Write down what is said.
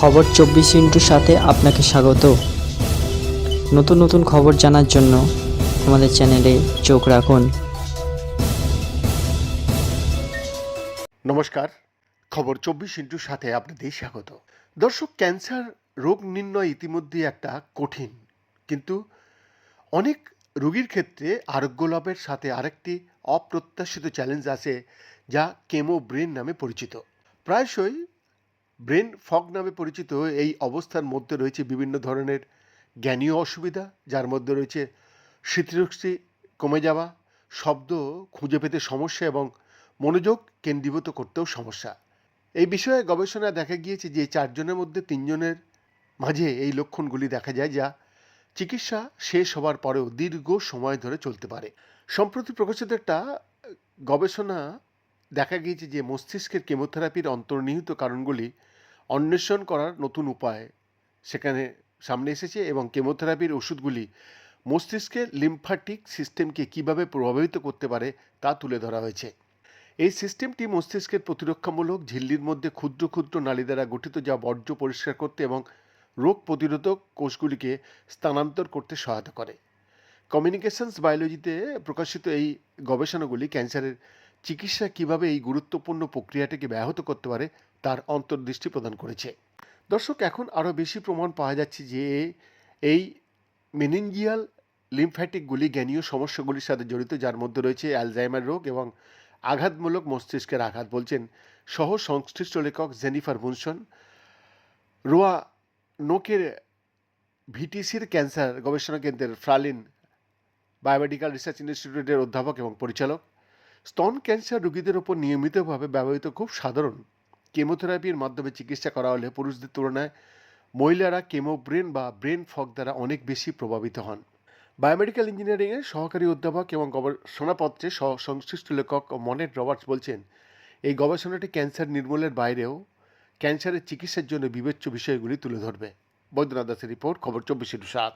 খবর চব্বিশ ইন্টুর সাথে আপনাকে স্বাগত। নতুন নতুন খবর জানার জন্য আমাদের চ্যানেলে চোখ রাখুন। নমস্কার, খবর চব্বিশ ইন্টুর সাথে আপনাদের স্বাগত। দর্শক, ক্যান্সার রোগ নির্ণয় ইতিমধ্যে একটা কঠিন, কিন্তু অনেক রোগীর ক্ষেত্রে আরোগ্য লাভের সাথে আরেকটি অপ্রত্যাশিত চ্যালেঞ্জ আছে, যা কেমো ব্রেন নামে পরিচিত। প্রায়শই ব্রেন ফগ নামে পরিচিত এই অবস্থার মধ্যে রয়েছে বিভিন্ন ধরনের জ্ঞানীয় অসুবিধা, যার মধ্যে রয়েছে স্মৃতিশক্তি কমে যাওয়া, শব্দ খুঁজে পেতে সমস্যা এবং মনোযোগ কেন্দ্রীভূত করতেও সমস্যা। এই বিষয়ে গবেষণা দেখা গিয়েছে যে চারজনের মধ্যে তিনজনের মাঝে এই লক্ষণগুলি দেখা যায় যা চিকিৎসা শেষ হওয়ার পরেও দীর্ঘ সময় ধরে চলতে পারে। সম্প্রতি প্রকাশিত একটা গবেষণা দেখা গিয়েছে যে মস্তিষ্কের কেমোথেরাপির অন্তর্নিহিত কারণগুলি অন্বেষণ করার নতুন উপায় সেখানে সামনে এসেছে এবং কেমোথেরাপির ওষুধগুলি মস্তিষ্কের লিম্ফাটিক সিস্টেমকে কীভাবে প্রভাবিত করতে পারে তা তুলে ধরা হয়েছে। এই সিস্টেমটি মস্তিষ্কের প্রতিরক্ষামূলক ঝিল্লির মধ্যে ক্ষুদ্র ক্ষুদ্র নালী দ্বারা গঠিত যা বর্জ্য পরিষ্কার করতে এবং রোগ প্রতিরোধক কোষগুলিকে স্থানান্তর করতে সহায়তা করে। কমিউনিকেশনস বায়োলজিতে প্রকাশিত এই গবেষণাগুলি ক্যান্সারের চিকিৎসা কীভাবে এই গুরুত্বপূর্ণ প্রক্রিয়াটিকে ব্যাহত করতে পারে, তার অন্তর্দৃষ্টি প্রদান করেছে। দর্শক, এখন আরও বেশি প্রমাণ পাওয়া যাচ্ছে যে এই মেনিনজিয়াল লিমফ্যাটিকগুলি জ্ঞানীয় সমস্যাগুলির সাথে জড়িত, যার মধ্যে রয়েছে অ্যালজাইমার রোগ এবং আঘাতমূলক মস্তিষ্কের আঘাত বলছেন সহ সংশ্লিষ্ট লেখক জেনিফার বুনসন রোয়া নোকের ভিটিসির ক্যান্সার গবেষণা কেন্দ্রের ফ্রালিন বায়োমেডিক্যাল রিসার্চ ইনস্টিটিউটের অধ্যাপক এবং পরিচালক। স্তন ক্যান্সার রোগীদের ওপর নিয়মিতভাবে ব্যবহৃত খুব সাধারণ কেমোথেরাপির মাধ্যমে চিকিৎসা করা হলে পুরুষদের তুলনায় মহিলারা কেমো ব্রেন বা ব্রেন ফগ দ্বারা অনেক বেশি প্রভাবিত হন। বায়োমেডিক্যাল ইঞ্জিনিয়ারিংয়ের সহকারী অধ্যাপক এবং গবেষণাপত্রে সংশ্লিষ্ট লেখক মনেট রবার্টস বলছেন, এই গবেষণাটি ক্যান্সার নির্মূলের বাইরেও ক্যান্সারের চিকিৎসার জন্য বিবেচ্য বিষয়গুলি তুলে ধরবে। বৈদ্যনাথ দাসের রিপোর্ট, খবর চব্বিশে সাত।